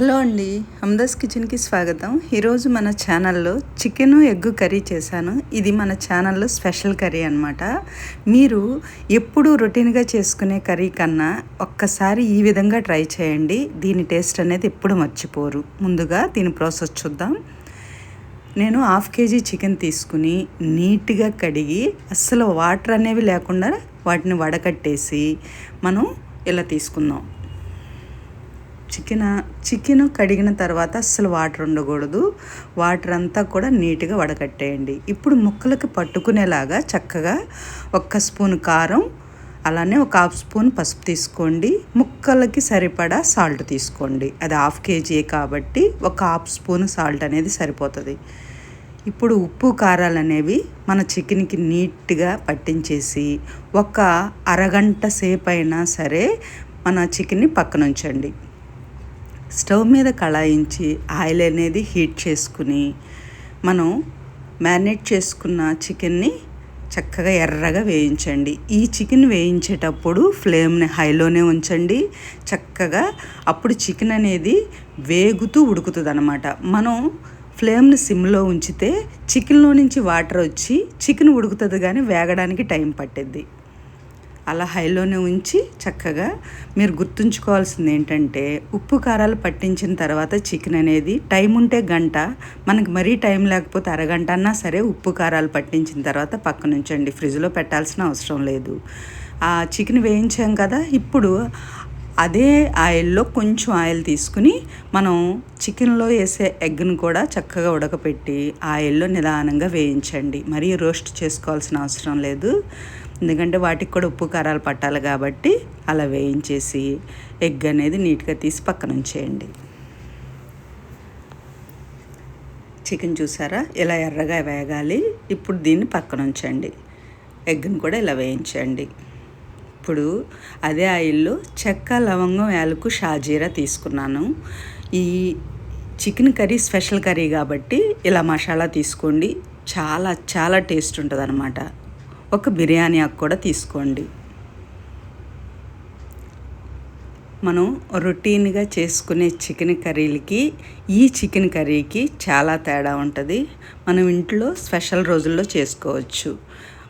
Hello అండి హమ్దస్ కిచెన్కి స్వాగతం. ఈరోజు మన ఛానల్లో చికెన్ ఎగ్ కర్రీ చేశాను. ఇది మన ఛానల్లో స్పెషల్ కర్రీ అనమాట మీరు ఎప్పుడు రొటీన్గా చేసుకునే కర్రీ కన్నా ఒక్కసారి ఈ విధంగా ట్రై చేయండి. దీని టేస్ట్ అనేది ఎప్పుడు మర్చిపోరు. ముందుగా దీని ప్రాసెస్ చూద్దాం. నేను హాఫ్ కేజీ చికెన్ తీసుకుని నీట్గా కడిగి అస్సలు వాటర్ అనేవి లేకుండా వాటిని వడకట్టేసి మనం ఇలా తీసుకుందాం. చికెన్ చికెన్ కడిగిన తర్వాత అస్సలు వాటర్ ఉండకూడదు. వాటర్ అంతా కూడా నీట్గా వడకట్టేయండి. ఇప్పుడు ముక్కలకి పట్టుకునేలాగా చక్కగా ఒక్క స్పూన్ కారం అలానే ఒక హాఫ్ స్పూన్ పసుపు తీసుకోండి. ముక్కలకి సరిపడా సాల్ట్ తీసుకోండి. అది హాఫ్ కేజీ కాబట్టి ఒక హాఫ్ స్పూన్ సాల్ట్ అనేది సరిపోతుంది. ఇప్పుడు ఉప్పు కారాలు అనేవి మన చికెన్కి నీట్గా పట్టించేసి ఒక అరగంట సేపు అయినా సరే మన చికెన్ని పక్కన ఉంచండి స్టవ్ మీద కళాయించి ఆయిల్ అనేది హీట్ చేసుకుని మనం మ్యారినేట్ చేసుకున్న చికెన్ని చక్కగా ఎర్రగా వేయించండి. ఈ చికెన్ వేయించేటప్పుడు ఫ్లేమ్ని హైలోనే ఉంచండి. చక్కగా అప్పుడు చికెన్ అనేది వేగుతూ ఉడుకుతుంది అనమాట మనం ఫ్లేమ్ని సిమ్లో ఉంచితే చికెన్లో నుంచి వాటర్ వచ్చి చికెన్ ఉడుకుతుంది కానీ వేగడానికి టైం పట్టిద్ది. అలా హైలోనే ఉంచి చక్కగా మీరు గుర్తుంచుకోవాల్సింది ఏంటంటే ఉప్పు కారాలు పట్టించిన తర్వాత చికెన్ అనేది టైం ఉంటే గంట మనకి మరీ టైం లేకపోతే అరగంట అన్నా సరే ఉప్పు కారాలు పట్టించిన తర్వాత పక్కన ఉంచండి ఫ్రిడ్జ్లో పెట్టాల్సిన అవసరం లేదు. ఆ చికెన్ వేయించాం కదా ఇప్పుడు అదే ఆయిల్లో కొంచెం ఆయిల్ తీసుకుని మనం చికెన్లో వేసే ఎగ్ను కూడా చక్కగా ఉడకపెట్టి ఆయిల్లో నిదానంగా వేయించండి. మరీ రోస్ట్ చేసుకోవాల్సిన అవసరం లేదు. ఎందుకంటే వాటికి కూడా ఉప్పు కారాలు పట్టాలి కాబట్టి అలా వేయించేసి ఎగ్ అనేది నీట్గా తీసి పక్కన ఉంచేయండి. చికెన్ చూసారా? ఇలా ఎర్రగా వేగాలి. ఇప్పుడు దీన్ని పక్కన ఉంచండి. ఎగ్ని కూడా ఇలా వేయించండి. ఇప్పుడు అదే ఆయిల్లో చెక్క లవంగం యాలకు షాజీరా తీసుకున్నాను. ఈ చికెన్ కర్రీ స్పెషల్ కర్రీ కాబట్టి ఇలా మసాలా తీసుకోండి. చాలా చాలా టేస్ట్ ఉంటుంది అనమాట ఒక బిర్యానీ ఆకు కూడా తీసుకోండి. మనం రొటీన్గా చేసుకునే చికెన్ కర్రీలకి ఈ చికెన్ కర్రీకి చాలా తేడా ఉంటుంది. మనం ఇంట్లో స్పెషల్ రోజుల్లో చేసుకోవచ్చు.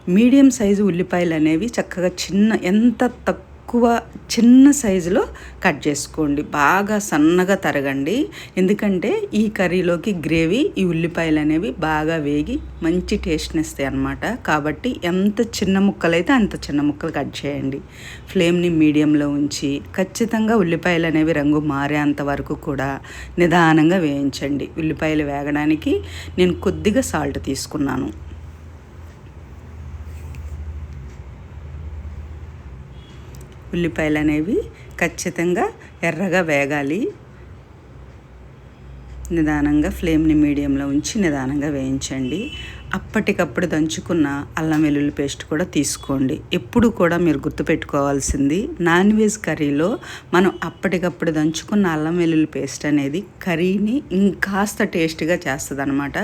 మీడియం సైజు ఉల్లిపాయలు అనేవి చక్కగా చిన్న ఎంత తక్కువ చిన్న సైజులో కట్ చేసుకోండి. బాగా సన్నగా తరగండి. ఎందుకంటే ఈ కర్రీలోకి గ్రేవీ ఈ ఉల్లిపాయలు అనేవి బాగా వేగి మంచి టేస్ట్ని ఇస్తాయి అన్నమాట. కాబట్టి ఎంత చిన్న ముక్కలైతే అంత చిన్న ముక్కలు కట్ చేయండి. ఫ్లేమ్ని మీడియంలో ఉంచి ఖచ్చితంగా ఉల్లిపాయలు అనేవి రంగు మారేంత వరకు కూడా నిదానంగా వేయించండి. ఉల్లిపాయలు వేగడానికి నేను కొద్దిగా సాల్ట్ తీసుకున్నాను. ఉల్లిపాయలు అనేవి ఖచ్చితంగా ఎర్రగా వేగాలి. నిదానంగా ఫ్లేమ్ని మీడియంలో ఉంచి నిదానంగా వేయించండి. అప్పటికప్పుడు దంచుకున్న అల్లం వెల్లుల్లి పేస్ట్ కూడా తీసుకోండి. ఎప్పుడు కూడా మీరు గుర్తుపెట్టుకోవాల్సింది నాన్ వెజ్ కర్రీలో మనం అప్పటికప్పుడు దంచుకున్న అల్లం వెల్లుల్లి పేస్ట్ అనేది కర్రీని ఇంకాస్త టేస్ట్గా చేస్తుంది అనమాట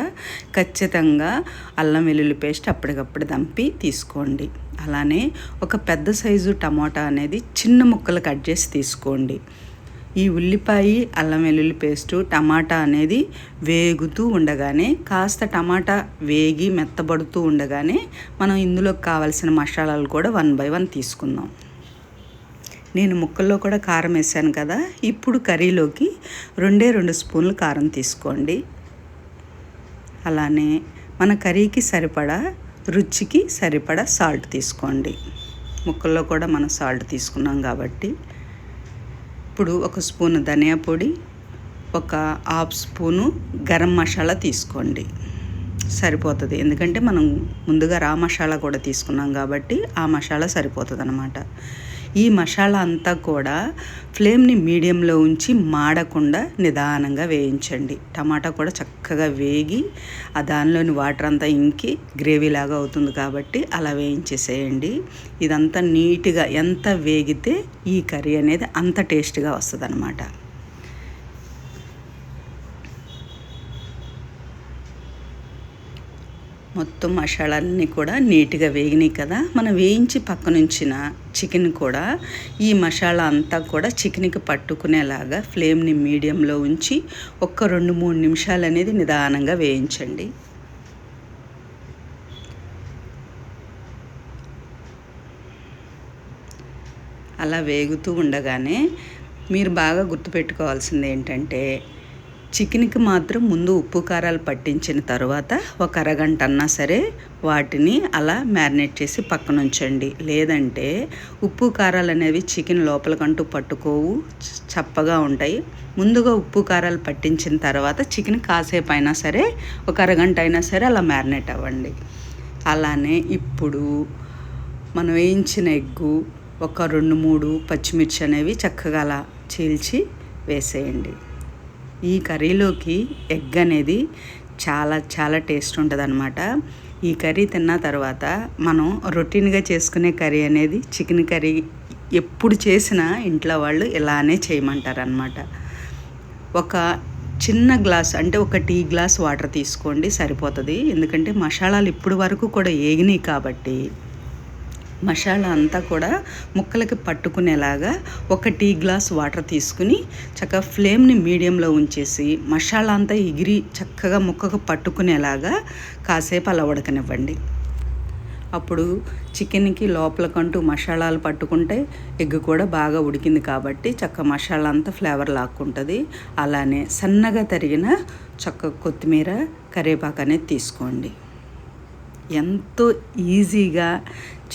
ఖచ్చితంగా అల్లం వెల్లుల్లి పేస్ట్ అప్పటికప్పుడు దంపి తీసుకోండి. అలానే ఒక పెద్ద సైజు టమాటా అనేది చిన్న ముక్కలు కట్ చేసి తీసుకోండి. ఈ ఉల్లిపాయ అల్లం వెల్లుల్లి పేస్టు టమాటా అనేది వేగుతూ ఉండగానే కాస్త టమాటా వేగి మెత్తబడుతూ ఉండగానే మనం ఇందులోకి కావాల్సిన మసాలాలు కూడా వన్ బై వన్ తీసుకుందాం. నేను ముక్కల్లో కూడా కారం వేసాను కదా ఇప్పుడు కర్రీలోకి రెండే రెండు స్పూన్లు కారం తీసుకోండి. అలానే మన కర్రీకి సరిపడా రుచికి సరిపడా సాల్ట్ తీసుకోండి. ముక్కల్లో కూడా మనం సాల్ట్ తీసుకున్నాం కాబట్టి. ఇప్పుడు ఒక స్పూన్ ధనియా పొడి ఒక హాఫ్ స్పూను గరం మసాలా తీసుకోండి. సరిపోతుంది. ఎందుకంటే మనం ముందుగా రా మసాలా కూడా తీసుకున్నాం కాబట్టి ఆ మసాలా సరిపోతుంది అనమాట ఈ మసాలా అంతా కూడా ఫ్లేమ్ని మీడియంలో ఉంచి మాడకుండా నిదానంగా వేయించండి. టమాటా కూడా చక్కగా వేగి ఆ దానిలోని వాటర్ అంతా ఇంకి గ్రేవీ లాగా అవుతుంది కాబట్టి అలా వేయించేసేయండి. ఇదంతా నీట్గా ఎంత వేగితే ఈ కర్రీ అనేది అంత టేస్ట్గా వస్తుంది మొత్తం మసాలాలన్నీ కూడా నీట్గా వేగినాయి కదా. మనం వేయించి పక్కనుంచిన చికెన్ కూడా ఈ మసాలా అంతా కూడా చికెన్కి పట్టుకునేలాగా ఫ్లేమ్ని మీడియంలో ఉంచి ఒక్క రెండు మూడు నిమిషాలు అనేది నిదానంగా వేయించండి. అలా వేగుతూ ఉండగానే మీరు బాగా గుర్తుపెట్టుకోవాల్సింది ఏంటంటే చికెన్కి మాత్రం ముందు ఉప్పు కారాలు పట్టించిన తర్వాత ఒక అరగంట అన్నా సరే వాటిని అలా మ్యారినేట్ చేసి పక్కన ఉంచండి లేదంటే ఉప్పు కారాలు అనేవి చికెన్ లోపలకంటూ పట్టుకోవు చప్పగా ఉంటాయి. ముందుగా ఉప్పు కారాలు పట్టించిన తర్వాత చికెన్ కాసేపు అయినా సరే ఒక అరగంట అయినా సరే అలా మ్యారినేట్ అవ్వండి. అలానే ఇప్పుడు మనం వేయించిన ఎగ్గు ఒక రెండు మూడు పచ్చిమిర్చి అనేవి చక్కగా అలా చీల్చి వేసేయండి. ఈ కర్రీలోకి ఎగ్ అనేది చాలా చాలా టేస్ట్ ఉంటుంది అనమాట ఈ కర్రీ తిన్న తర్వాత మనం రొటీన్గా చేసుకునే కర్రీ అనేది చికెన్ కర్రీ ఎప్పుడు చేసినా ఇంట్లో వాళ్ళు ఇలానే చేయమంటారనమాట ఒక చిన్న గ్లాస్ అంటే ఒక టీ గ్లాస్ వాటర్ తీసుకోండి సరిపోతుంది. ఎందుకంటే మసాలాలు ఇప్పుడు వరకు కూడా ఏగినాయి కాబట్టి మసాలా అంతా కూడా ముక్కలకి పట్టుకునేలాగా ఒక టీ గ్లాస్ వాటర్ తీసుకుని చక్కగా ఫ్లేమ్ని మీడియంలో ఉంచేసి మసాలా అంతా ఎగిరి చక్కగా ముక్కకు పట్టుకునేలాగా కాసేపు అలా ఉడకనివ్వండి. అప్పుడు చికెన్కి లోపలకంటూ మసాలాలు పట్టుకుంటే ఎగ్ కూడా బాగా ఉడికింది కాబట్టి చక్క మసాలా అంతా ఫ్లేవర్ లాక్కుంటుంది. అలానే సన్నగా తరిగిన చక్క కొత్తిమీర కరివేపాకు అనేది తీసుకోండి. ఎంతో ఈజీగా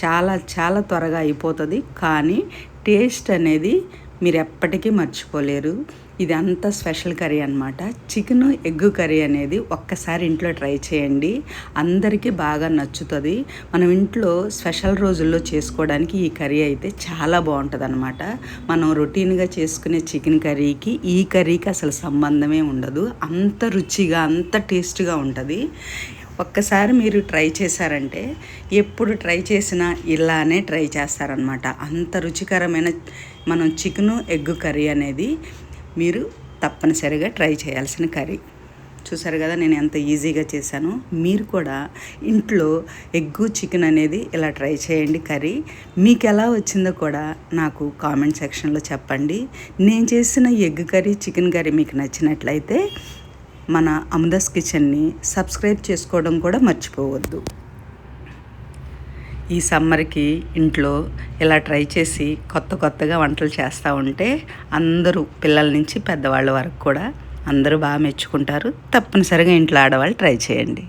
చాలా చాలా త్వరగా అయిపోతుంది. కానీ టేస్ట్ అనేది మీరు ఎప్పటికీ మర్చిపోలేరు. ఇది అంత స్పెషల్ కర్రీ అనమాట చికెన్ ఎగ్ కర్రీ అనేది ఒక్కసారి ఇంట్లో ట్రై చేయండి. అందరికీ బాగా నచ్చుతుంది. మనం ఇంట్లో స్పెషల్ రోజుల్లో చేసుకోవడానికి ఈ కర్రీ అయితే చాలా బాగుంటుంది అనమాట మనం రొటీన్గా చేసుకునే చికెన్ కర్రీకి ఈ కర్రీకి అసలు సంబంధమే ఉండదు. అంత రుచిగా అంత టేస్ట్గా ఉంటుంది. ఒక్కసారి మీరు ట్రై చేశారంటే ఎప్పుడు ట్రై చేసినా ఇలానే ట్రై చేస్తారనమాట అంత రుచికరమైన మనం చికెను ఎగ్ కర్రీ అనేది మీరు తప్పనిసరిగా ట్రై చేయాల్సిన కర్రీ. చూసారు కదా నేను ఎంత ఈజీగా చేశాను. మీరు కూడా ఇంట్లో ఎగ్గు చికెన్ అనేది ఇలా ట్రై చేయండి కర్రీ. మీకు ఎలా వచ్చిందో కూడా నాకు కామెంట్ సెక్షన్లో చెప్పండి. నేను చేసిన ఎగ్ కర్రీ చికెన్ కర్రీ మీకు నచ్చినట్లయితే మన అమదస్ కిచెన్ని సబ్స్క్రైబ్ చేసుకోవడం కూడా మర్చిపోవద్దు. ఈ సమ్మర్కి ఇంట్లో ఇలా ట్రై చేసి కొత్త కొత్తగా వంటలు చేస్తూ ఉంటే అందరూ పిల్లల నుంచి పెద్దవాళ్ళ వరకు కూడా అందరూ బాగా మెచ్చుకుంటారు. తప్పనిసరిగా ఇంట్లో ఆడవాళ్ళు ట్రై చేయండి.